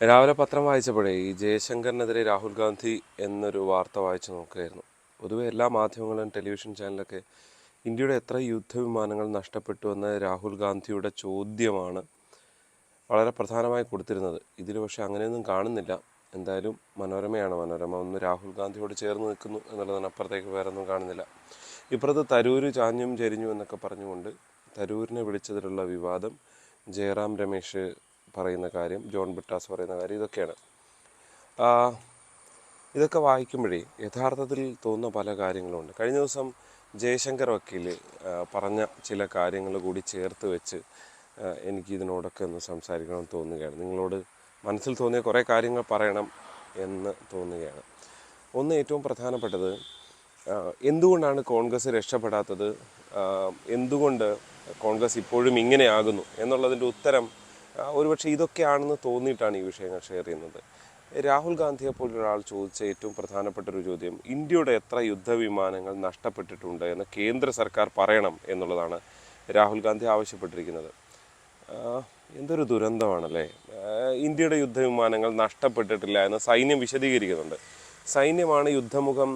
രാവിലെ പത്രം വായിച്ചപ്പോഴേ ഈ ജയശങ്കറിനെതിരെ രാഹുൽ ഗാന്ധി എന്നൊരു വാർത്ത വായിച്ചു നോക്കുകയായിരുന്നു. പൊതുവെ എല്ലാ മാധ്യമങ്ങളും ടെലിവിഷൻ ചാനലൊക്കെ ഇന്ത്യയുടെ എത്ര യുദ്ധവിമാനങ്ങൾ നഷ്ടപ്പെട്ടു എന്ന രാഹുൽ ഗാന്ധിയുടെ ചോദ്യമാണ് വളരെ പ്രധാനമായി കൊടുത്തിരുന്നത്. ഇതിൽ പക്ഷേ അങ്ങനെയൊന്നും കാണുന്നില്ല. എന്തായാലും മനോരമയാണ് മനോരമ. ഒന്ന് രാഹുൽ ഗാന്ധിയോട് ചേർന്ന് നിൽക്കുന്നു എന്നുള്ളതിന് അപ്പുറത്തേക്ക് വേറെ ഒന്നും കാണുന്നില്ല. ഇപ്പുറത്ത് തരൂര് ചാഞ്ഞും ചെരിഞ്ഞു എന്നൊക്കെ പറഞ്ഞുകൊണ്ട് തരൂരിനെ വിളിച്ചതിലുള്ള വിവാദം ജയറാം രമേശ് പറയുന്ന കാര്യം ജോൺ ബിട്ടാസ് പറയുന്ന കാര്യം ഇതൊക്കെയാണ്. ഇതൊക്കെ വായിക്കുമ്പോഴേ യഥാർത്ഥത്തിൽ തോന്നുന്ന പല കാര്യങ്ങളുമുണ്ട് കഴിഞ്ഞ ദിവസം ജയശങ്കർ വക്കീൽ പറഞ്ഞ ചില കാര്യങ്ങൾ കൂടി ചേർത്ത് വെച്ച് എനിക്കിതിനോടൊക്കെ ഒന്ന് സംസാരിക്കണമെന്ന് തോന്നുകയാണ്. നിങ്ങളോട് മനസ്സിൽ തോന്നിയ കുറേ കാര്യങ്ങൾ പറയണം എന്ന് തോന്നുകയാണ്. ഒന്ന് ഏറ്റവും പ്രധാനപ്പെട്ടത് എന്തുകൊണ്ടാണ് കോൺഗ്രസ് രക്ഷപ്പെടാത്തത്? എന്തുകൊണ്ട് കോൺഗ്രസ് ഇപ്പോഴും ഇങ്ങനെയാകുന്നു? എന്നുള്ളതിന്റെ ഉത്തരം ഒരുപക്ഷെ ഇതൊക്കെയാണെന്ന് തോന്നിയിട്ടാണ് ഈ വിഷയങ്ങൾ ഷെയർ ചെയ്യുന്നത്. രാഹുൽ ഗാന്ധിയെ പോലൊരാൾ ചോദിച്ച ഏറ്റവും പ്രധാനപ്പെട്ട ഒരു ചോദ്യം ഇന്ത്യയുടെ എത്ര യുദ്ധവിമാനങ്ങൾ നഷ്ടപ്പെട്ടിട്ടുണ്ട് എന്ന് കേന്ദ്ര സർക്കാർ പറയണം എന്നുള്ളതാണ് രാഹുൽ ഗാന്ധി ആവശ്യപ്പെട്ടിരിക്കുന്നത്. എന്തൊരു ദുരന്തമാണല്ലേ? ഇന്ത്യയുടെ യുദ്ധവിമാനങ്ങൾ നഷ്ടപ്പെട്ടിട്ടില്ല എന്ന് സൈന്യം വിശദീകരിക്കുന്നുണ്ട്. സൈന്യമാണ് യുദ്ധമുഖം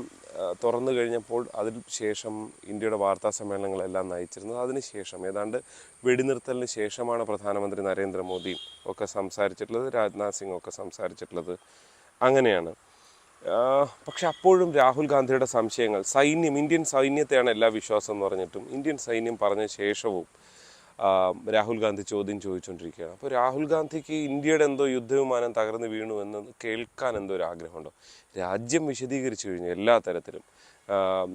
തുറന്നു കഴിഞ്ഞപ്പോൾ അതിന് ശേഷം ഇന്ത്യയുടെ വാർത്താ സമ്മേളനങ്ങളെല്ലാം നയിച്ചിരുന്നത് അതിനുശേഷം ഏതാണ്ട് വെടിനിർത്തലിന് ശേഷമാണ് പ്രധാനമന്ത്രി നരേന്ദ്രമോദിയും ഒക്കെ സംസാരിച്ചിട്ടുള്ളത് രാജ്നാഥ് സിംഗ് ഒക്കെ സംസാരിച്ചിട്ടുള്ളത്. അങ്ങനെയാണ്. പക്ഷെ അപ്പോഴും രാഹുൽ ഗാന്ധിയുടെ സംശയങ്ങൾ സൈന്യം ഇന്ത്യൻ സൈന്യത്തെയാണ് എല്ലാ വിശ്വാസം എന്ന് പറഞ്ഞിട്ടും ഇന്ത്യൻ സൈന്യം പറഞ്ഞ ശേഷവും രാഹുൽ ഗാന്ധി ചോദ്യം ചോദിച്ചുകൊണ്ടിരിക്കുകയാണ് അപ്പോൾ രാഹുൽ ഗാന്ധിക്ക് ഇന്ത്യയുടെ എന്തോ യുദ്ധവിമാനം തകർന്നു വീണു എന്ന് കേൾക്കാൻ എന്തോ ഒരു ആഗ്രഹമുണ്ടോ? രാജ്യം വിശദീകരിച്ചു കഴിഞ്ഞു എല്ലാ തരത്തിലും.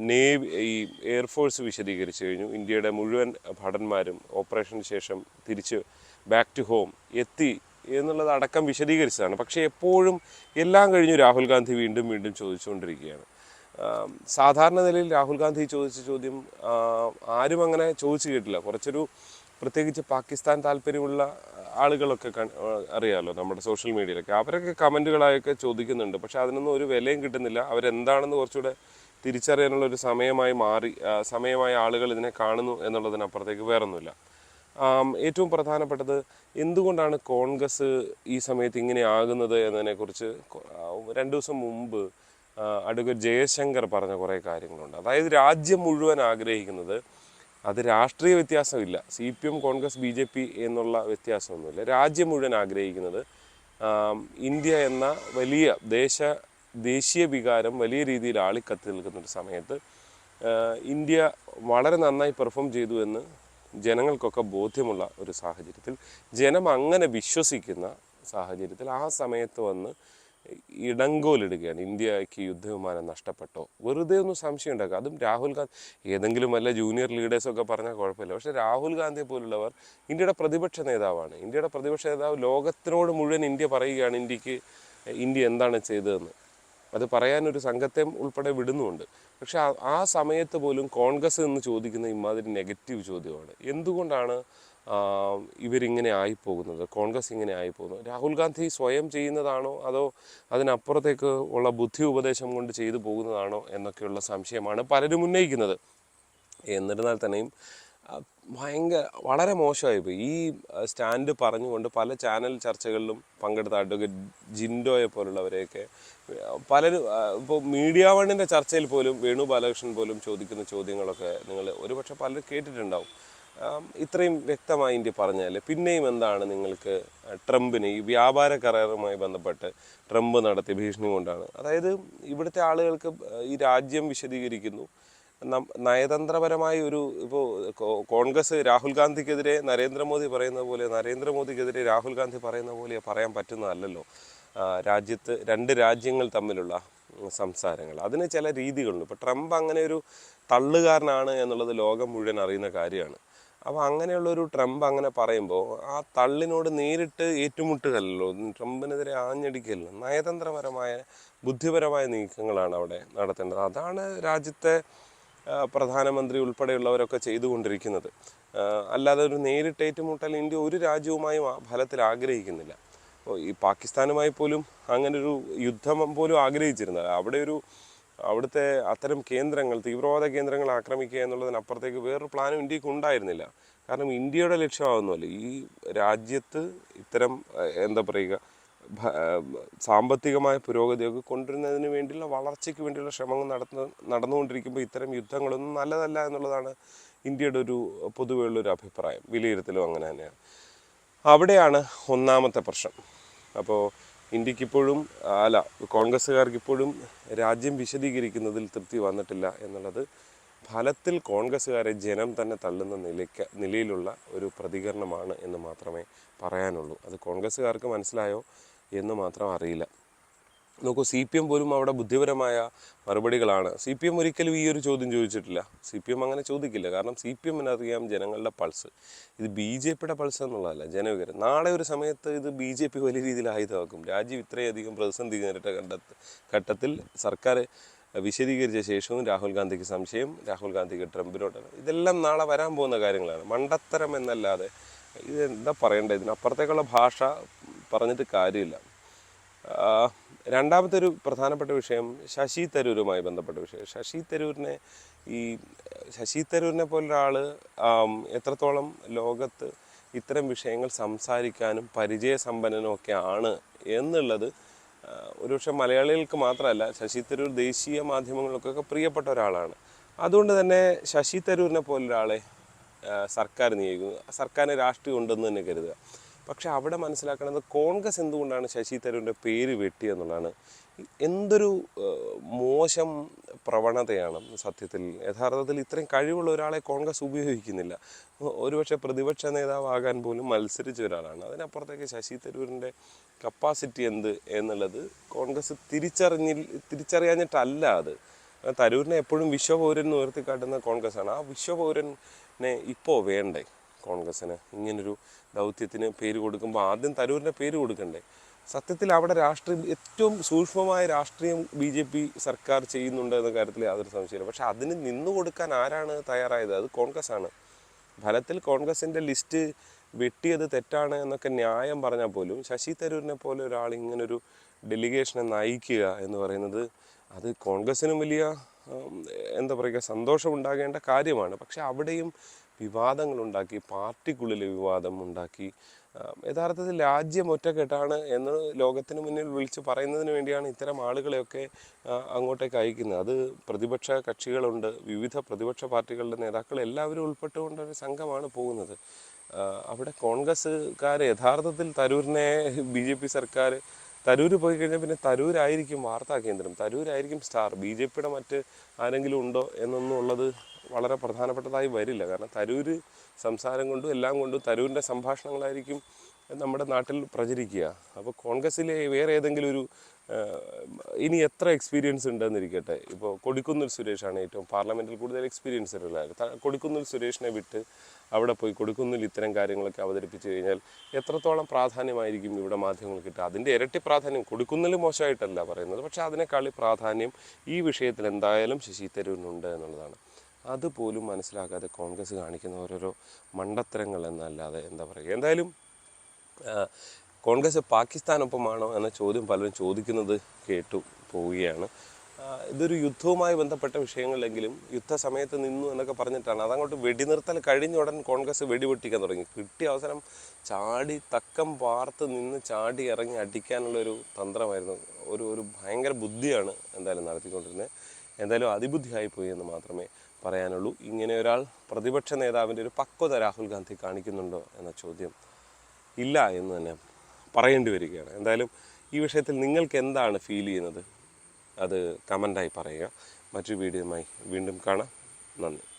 നേവി ഈ എയർഫോഴ്സ് വിശദീകരിച്ചു കഴിഞ്ഞു. ഇന്ത്യയുടെ മുഴുവൻ ഭടന്മാരും ഓപ്പറേഷന് ശേഷം തിരിച്ച് ബാക്ക് ടു ഹോം എത്തി എന്നുള്ളത് അടക്കം വിശദീകരിച്ചതാണ്. പക്ഷേ എപ്പോഴും എല്ലാം കഴിഞ്ഞു രാഹുൽ ഗാന്ധി വീണ്ടും വീണ്ടും ചോദിച്ചുകൊണ്ടിരിക്കുകയാണ് സാധാരണ നിലയിൽ രാഹുൽ ഗാന്ധി ചോദിച്ച ചോദ്യം ആരും അങ്ങനെ ചോദിച്ചു കേട്ടില്ല. കുറച്ചൊരു പ്രത്യേകിച്ച് പാകിസ്ഥാൻ താല്പര്യമുള്ള ആളുകളൊക്കെ അറിയാമല്ലോ നമ്മുടെ സോഷ്യൽ മീഡിയയിലൊക്കെ. അവരൊക്കെ കമന്റുകളായൊക്കെ ചോദിക്കുന്നുണ്ട്. പക്ഷേ അതിനൊന്നും ഒരു വിലയും കിട്ടുന്നില്ല. അവരെന്താണെന്ന് കുറച്ചുകൂടെ തിരിച്ചറിയാനുള്ള ഒരു സമയമായി മാറി സമയമായി ആളുകൾ ഇതിനെ കാണുന്നു എന്നുള്ളതിനപ്പുറത്തേക്ക് വേറൊന്നുമില്ല. ഏറ്റവും പ്രധാനപ്പെട്ടത് എന്തുകൊണ്ടാണ് കോൺഗ്രസ് ഈ സമയത്ത് ഇങ്ങനെ ആകുന്നത് എന്നതിനെക്കുറിച്ച് രണ്ടു ദിവസം മുമ്പ് അഡ്വക്കേറ്റ് ജയശങ്കർ പറഞ്ഞ കുറേ കാര്യങ്ങളുണ്ട്. അതായത് രാജ്യം മുഴുവൻ ആഗ്രഹിക്കുന്നത് അത് രാഷ്ട്രീയ വ്യത്യാസമില്ല. C P M Congress B J P എന്നുള്ള വ്യത്യാസമൊന്നുമില്ല. രാജ്യം മുഴുവൻ ആഗ്രഹിക്കുന്നത് ഇന്ത്യ എന്ന വലിയ ദേശ ദേശീയ വികാരം വലിയ രീതിയിൽ ആളിക്കത്തി നിൽക്കുന്ന ഒരു സമയത്ത് ഇന്ത്യ വളരെ നന്നായി പെർഫോം ചെയ്തു എന്ന് ജനങ്ങൾക്കൊക്കെ ബോധ്യമുള്ള ഒരു സാഹചര്യത്തിൽ ജനം അങ്ങനെ വിശ്വസിക്കുന്ന സാഹചര്യത്തിൽ ആ സമയത്ത് വന്ന് ഇടങ്കോലിടുകയാണ് ഇന്ത്യയ്ക്ക് യുദ്ധവിമാനം നഷ്ടപ്പെട്ടോ? വെറുതെ ഒന്നും സംശയം ഉണ്ടാക്കുക. അതും രാഹുൽ ഗാന്ധി ഏതെങ്കിലും വല്ല ജൂനിയർ ലീഡേഴ്സൊക്കെ പറഞ്ഞാൽ കുഴപ്പമില്ല. പക്ഷേ രാഹുൽ ഗാന്ധിയെ പോലുള്ളവർ ഇന്ത്യയുടെ പ്രതിപക്ഷ നേതാവാണ്. ഇന്ത്യയുടെ പ്രതിപക്ഷ നേതാവ് ലോകത്തിനോട് മുഴുവൻ ഇന്ത്യ പറയുകയാണ് ഇന്ത്യയ്ക്ക് ഇന്ത്യ എന്താണ് ചെയ്തതെന്ന്. അത് പറയാനൊരു സംഘത്തെ ഉൾപ്പെടെ വിടുന്നുമുണ്ട്. പക്ഷെ ആ- സമയത്ത് പോലും കോൺഗ്രസ് എന്ന് ചോദിക്കുന്ന ഇമാതിരി നെഗറ്റീവ് ചോദ്യമാണ്. എന്തുകൊണ്ടാണ് ഇവരിങ്ങനെ ആയിപ്പോകുന്നത് കോൺഗ്രസ് ഇങ്ങനെ ആയിപ്പോകുന്നത് രാഹുൽ ഗാന്ധി സ്വയം ചെയ്യുന്നതാണോ അതോ അതിനപ്പുറത്തേക്ക് ഉള്ള ബുദ്ധി ഉപദേശം കൊണ്ട് ചെയ്തു പോകുന്നതാണോ എന്നൊക്കെയുള്ള സംശയമാണ് പലരും ഉന്നയിക്കുന്നത്. എന്നിരുന്നാൽ തന്നെയും ഭയങ്കര വളരെ മോശമായി പോയി. ഈ സ്റ്റാൻഡ് പറഞ്ഞുകൊണ്ട് പല ചാനൽ ചർച്ചകളിലും പങ്കെടുത്ത അഡ്വക്കേറ്റ് ജിൻഡോയെ പോലുള്ളവരെയൊക്കെ പലരും ഇപ്പോൾ മീഡിയ വണ്ണിന്റെ ചർച്ചയിൽ പോലും വേണു ബാലകൃഷ്ണൻ പോലും ചോദിക്കുന്ന ചോദ്യങ്ങളൊക്കെ നിങ്ങൾ ഒരുപക്ഷെ പലരും കേട്ടിട്ടുണ്ടാവും. ഇത്രയും വ്യക്തമായി ഇന്ത്യ പറഞ്ഞാൽ പിന്നെയും എന്താണ് നിങ്ങൾക്ക് ട്രംപിന് ഈ വ്യാപാര കരാറുമായി ബന്ധപ്പെട്ട് ട്രംപ് നടത്തിയ ഭീഷണി കൊണ്ടാണ്. അതായത് ഇവിടുത്തെ ആളുകൾക്ക് ഈ രാജ്യം വിശദീകരിക്കുന്നു. നയതന്ത്രപരമായ ഒരു ഇപ്പോൾ കോൺഗ്രസ് രാഹുൽ ഗാന്ധിക്കെതിരെ നരേന്ദ്രമോദി പറയുന്ന പോലെ നരേന്ദ്രമോദിക്കെതിരെ രാഹുൽ ഗാന്ധി പറയുന്ന പോലെ പറയാൻ പറ്റുന്നതല്ലല്ലോ. രാജ്യത്ത് രണ്ട് രാജ്യങ്ങൾ തമ്മിലുള്ള സംസാരങ്ങൾ. അതിന് ചില രീതികളുണ്ട്. ഇപ്പോൾ ട്രംപ് അങ്ങനെ ഒരു തള്ളുകാരനാണ് എന്നുള്ളത് ലോകം മുഴുവൻ അറിയുന്ന കാര്യമാണ്. അപ്പോൾ അങ്ങനെയുള്ള ഒരു ട്രംപ് അങ്ങനെ പറയുമ്പോൾ ആ തള്ളിനോട് നേരിട്ട് ഏറ്റുമുട്ടുകയല്ലോ ട്രംപിനെതിരെ ആഞ്ഞടിക്കല്ലോ നയതന്ത്രപരമായ ബുദ്ധിപരമായ നീക്കങ്ങളാണ് അവിടെ നടത്തേണ്ടത്. അതാണ് രാജ്യത്തെ പ്രധാനമന്ത്രി ഉൾപ്പെടെയുള്ളവരൊക്കെ ചെയ്തുകൊണ്ടിരിക്കുന്നത്. അല്ലാതെ ഒരു നേരിട്ട് ഏറ്റുമുട്ടൽ ഇന്ത്യ ഒരു രാജ്യവുമായും ഫലത്തിൽ ആഗ്രഹിക്കുന്നില്ല. ഈ പാകിസ്ഥാനുമായി പോലും അങ്ങനൊരു യുദ്ധം പോലും ആഗ്രഹിച്ചിരുന്നത്. അവിടെ ഒരു അവിടുത്തെ അത്തരം കേന്ദ്രങ്ങൾ തീവ്രവാദ കേന്ദ്രങ്ങൾ ആക്രമിക്കുക എന്നുള്ളതിനപ്പുറത്തേക്ക് വേറൊരു പ്ലാനും ഇന്ത്യയ്ക്ക് ഉണ്ടായിരുന്നില്ല. കാരണം ഇന്ത്യയുടെ ലക്ഷ്യമാകുന്നുമല്ല ഈ രാജ്യത്ത് ഇത്തരം എന്താ പറയുക സാമ്പത്തികമായ പുരോഗതിയൊക്കെ കൊണ്ടുവരുന്നതിന് വേണ്ടിയുള്ള വളർച്ചയ്ക്ക് വേണ്ടിയുള്ള ശ്രമങ്ങൾ നടന്നു നടന്നുകൊണ്ടിരിക്കുമ്പോൾ ഇത്തരം യുദ്ധങ്ങളൊന്നും നല്ലതല്ല എന്നുള്ളതാണ് ഇന്ത്യയുടെ ഒരു പൊതുവെയുള്ള ഒരു അഭിപ്രായം. വിലയിരുത്തലും അങ്ങനെ തന്നെയാണ്. അവിടെയാണ് ഒന്നാമത്തെ പ്രശ്നം. അപ്പോൾ ഇന്ത്യയ്ക്ക് ഇപ്പോഴും അല്ല കോൺഗ്രസ്സുകാർക്ക് ഇപ്പോഴും രാജ്യം വിശദീകരിക്കുന്നതിൽ തൃപ്തി വന്നിട്ടില്ല എന്നുള്ളത് ഫലത്തിൽ കോൺഗ്രസ്സുകാരെ ജനം തന്നെ തള്ളുന്ന നിലയ്ക്ക് നിലയിലുള്ള ഒരു പ്രതികരണമാണ് എന്ന് മാത്രമേ പറയാനുള്ളൂ. അത് കോൺഗ്രസ്സുകാർക്ക് മനസ്സിലായോ എന്ന് മാത്രം അറിയില്ല. നോക്കൂ സി പി എം പോലും അവിടെ ബുദ്ധിപരമായ മറുപടികളാണ്. സി പി എം ഒരിക്കലും ഈ ഒരു ചോദ്യം ചോദിച്ചിട്ടില്ല. സി പി എം അങ്ങനെ ചോദിക്കില്ല. കാരണം സി പി എമ്മിന് അറിയാം ജനങ്ങളുടെ പൾസ് ഇത് ബി ജെ പിയുടെ പൾസ് എന്നുള്ളതല്ല ജനവികരം. നാളെ ഒരു സമയത്ത് ഇത് ബി ജെ പി വലിയ രീതിയിൽ ആയുധമാക്കും. രാജ്യം ഇത്രയധികം പ്രതിസന്ധി നേരിട്ട ഘട്ടത്ത് ഘട്ടത്തിൽ സർക്കാർ വിശദീകരിച്ച ശേഷവും രാഹുൽ ഗാന്ധിക്ക് സംശയം രാഹുൽ ഗാന്ധിക്ക് ട്രംപിനോട് ഇതെല്ലാം നാളെ വരാൻ പോകുന്ന കാര്യങ്ങളാണ്. മണ്ടത്തരം എന്നല്ലാതെ ഇത് എന്താ പറയേണ്ടത്? ഇതിനപ്പുറത്തേക്കുള്ള ഭാഷ പറഞ്ഞിട്ട് കാര്യമില്ല. രണ്ടാമത്തെ ഒരു പ്രധാനപ്പെട്ട വിഷയം ശശി തരൂരുമായി ബന്ധപ്പെട്ട വിഷയം. ശശി തരൂരിനെ ഈ ശശി തരൂരിനെ പോലൊരാൾ എത്രത്തോളം ലോകത്ത് ഇത്തരം വിഷയങ്ങൾ സംസാരിക്കാനും പരിചയസമ്പന്നനും ഒക്കെ ആണ് എന്നുള്ളത് ഒരുപക്ഷെ മലയാളികൾക്ക് മാത്രമല്ല ശശി തരൂർ ദേശീയ മാധ്യമങ്ങൾക്കൊക്കെ പ്രിയപ്പെട്ട ഒരാളാണ്. അതുകൊണ്ട് തന്നെ ശശി തരൂരിനെ പോലൊരാളെ സർക്കാർ നിയോഗിക്കുന്നു. സർക്കാരിന് രാഷ്ട്രീയം ഉണ്ടെന്ന് തന്നെ കരുതുക. പക്ഷെ അവിടെ മനസ്സിലാക്കേണ്ടത് കോൺഗ്രസ് എന്തുകൊണ്ടാണ് ശശി തരൂരിന്റെ പേര് വെട്ടിയെന്നുള്ളതാണ് എന്തൊരു മോശം പ്രവണതയാണ് സത്യത്തിൽ. യഥാർത്ഥത്തിൽ ഇത്രയും കഴിവുള്ള ഒരാളെ കോൺഗ്രസ് ഉപയോഗിക്കുന്നില്ല. ഒരുപക്ഷെ പ്രതിപക്ഷ നേതാവാകാൻ പോലും മത്സരിച്ച ഒരാളാണ്. അതിനപ്പുറത്തേക്ക് ശശി തരൂരിന്റെ കപ്പാസിറ്റി എന്ത് എന്നുള്ളത് കോൺഗ്രസ് തിരിച്ചറിഞ്ഞി തിരിച്ചറിയാഞ്ഞിട്ടല്ല അത്. തരൂരിനെ എപ്പോഴും വിശ്വപൗരൻ ഉയർത്തിക്കാട്ടുന്ന കോൺഗ്രസ് ആണ് ആ വിശ്വപൗരനെ ഇപ്പോൾ വേണ്ടേ? കോൺഗ്രസ്സിന്. ഇങ്ങനൊരു ദൗത്യത്തിന് പേര് കൊടുക്കുമ്പോൾ ആദ്യം തരൂരിന്റെ പേര് കൊടുക്കണ്ടേ? സത്യത്തിൽ അവിടെ രാഷ്ട്രീയം ഏറ്റവും സൂക്ഷ്മമായ രാഷ്ട്രീയം ബി ജെ പി സർക്കാർ ചെയ്യുന്നുണ്ട് എന്ന കാര്യത്തിൽ യാതൊരു സംശയമില്ല പക്ഷെ അതിന് നിന്നു കൊടുക്കാൻ ആരാണ് തയ്യാറായത്? അത് കോൺഗ്രസ് ആണ് ഫലത്തിൽ കോൺഗ്രസിന്റെ ലിസ്റ്റ് വെട്ടിയത് തെറ്റാണ് എന്നൊക്കെ ന്യായം പറഞ്ഞാൽ പോലും ശശി തരൂരിനെ പോലെ ഒരാൾ ഇങ്ങനൊരു ഡെലിഗേഷനെ നയിക്കുക എന്ന് പറയുന്നത് അത് കോൺഗ്രസ്സിനും വലിയ എന്താ പറയുക സന്തോഷം ഉണ്ടാകേണ്ട കാര്യമാണ്. പക്ഷെ അവിടെയും വിവാദങ്ങളുണ്ടാക്കി പാർട്ടിക്കുള്ളിൽ വിവാദം ഉണ്ടാക്കി യഥാർത്ഥത്തിൽ രാജ്യം ഒറ്റക്കെട്ടാണ് എന്ന് ലോകത്തിന് മുന്നിൽ വിളിച്ച് പറയുന്നതിന് വേണ്ടിയാണ് ഇത്തരം ആളുകളെയൊക്കെ അങ്ങോട്ടേക്ക് അയക്കുന്നത്. അത് പ്രതിപക്ഷ കക്ഷികളുണ്ട് വിവിധ പ്രതിപക്ഷ പാർട്ടികളുടെ നേതാക്കൾ എല്ലാവരും ഉൾപ്പെട്ടുകൊണ്ട് ഒരു സംഘമാണ് പോകുന്നത്. അവിടെ കോൺഗ്രസ്സുകാർ യഥാർത്ഥത്തിൽ തരൂരിനെ ബി ജെ പി സർക്കാർ തരൂർ പോയി കഴിഞ്ഞാൽ പിന്നെ തരൂരായിരിക്കും വാർത്താ കേന്ദ്രം. തരൂരായിരിക്കും സ്റ്റാർ. ബി ജെ പിയുടെ മറ്റ് ആരെങ്കിലും ഉണ്ടോ എന്നൊന്നും ഉള്ളത് വളരെ പ്രധാനപ്പെട്ടതായി വരില്ല. കാരണം തരൂര് സംസാരം കൊണ്ടും എല്ലാം കൊണ്ടും തരൂരിന്റെ സംഭാഷണങ്ങളായിരിക്കും നമ്മുടെ നാട്ടിൽ പ്രചരിക്കുക. അപ്പോൾ കോൺഗ്രസ്സിലെ വേറെ ഏതെങ്കിലും ഒരു ഇനി എത്ര എക്സ്പീരിയൻസ് ഉണ്ടെന്നിരിക്കട്ടെ. ഇപ്പോൾ കൊടിക്കുന്നിൽ സുരേഷാണ് ഏറ്റവും പാർലമെന്റിൽ കൂടുതൽ എക്സ്പീരിയൻസ് ഉള്ള കൊടിക്കുന്നിൽ സുരേഷിനെ വിട്ട് അവിടെ പോയി കൊടുക്കുന്നിൽ ഇത്തരം കാര്യങ്ങളൊക്കെ അവതരിപ്പിച്ചു കഴിഞ്ഞാൽ എത്രത്തോളം പ്രാധാന്യമായിരിക്കും ഇവിടെ മാധ്യമങ്ങൾ കിട്ടുക? അതിന്റെ ഇരട്ടി പ്രാധാന്യം കൊടുക്കുന്നിൽ മോശമായിട്ടല്ല പറയുന്നത്. പക്ഷേ അതിനേക്കാളി പ്രാധാന്യം ഈ വിഷയത്തിൽ എന്തായാലും ശശി തരൂരിനുണ്ട് എന്നുള്ളതാണ്. അതുപോലും മനസ്സിലാക്കാതെ കോൺഗ്രസ് കാണിക്കുന്ന ഓരോരോ മണ്ടത്തരങ്ങൾ എന്നല്ലാതെ എന്താ പറയുക? എന്തായാലും കോൺഗ്രസ് പാകിസ്ഥാനൊപ്പമാണോ എന്ന ചോദ്യം പലരും ചോദിക്കുന്നത് കേട്ടു പോവുകയാണ്. ഇതൊരു യുദ്ധവുമായി ബന്ധപ്പെട്ട വിഷയങ്ങളിലെങ്കിലും യുദ്ധസമയത്ത് നിന്നു എന്നൊക്കെ പറഞ്ഞിട്ടാണ്. അതങ്ങോട്ട് വെടിനിർത്തൽ കഴിഞ്ഞ ഉടൻ കോൺഗ്രസ് വെടിപൊട്ടിക്കാൻ തുടങ്ങി. കിട്ടിയ അവസരം ചാടി തക്കം പാർത്ത് നിന്ന് ചാടി ഇറങ്ങി അടിക്കാനുള്ളൊരു തന്ത്രമായിരുന്നു. ഒരു ഒരു ഭയങ്കര ബുദ്ധിയാണ് എന്തായാലും നടത്തിക്കൊണ്ടിരുന്നത്. എന്തായാലും അതിബുദ്ധിയായി പോയി എന്ന് മാത്രമേ പറയാനുള്ളൂ. ഇങ്ങനെ ഒരാൾ പ്രതിപക്ഷ നേതാവിന്റെ ഒരു പക്വത രാഹുൽ ഗാന്ധി കാണിക്കുന്നുണ്ടോ എന്ന ചോദ്യം ഇല്ല എന്ന് തന്നെ പറയേണ്ടി വരികയാണ്. എന്തായാലും ഈ വിഷയത്തിൽ നിങ്ങൾക്ക് എന്താണ് ഫീൽ ചെയ്യുന്നത്? അത് കമന്റായി പറയുക. മറ്റൊരു വീഡിയോയുമായി വീണ്ടും കാണാം. നന്ദി.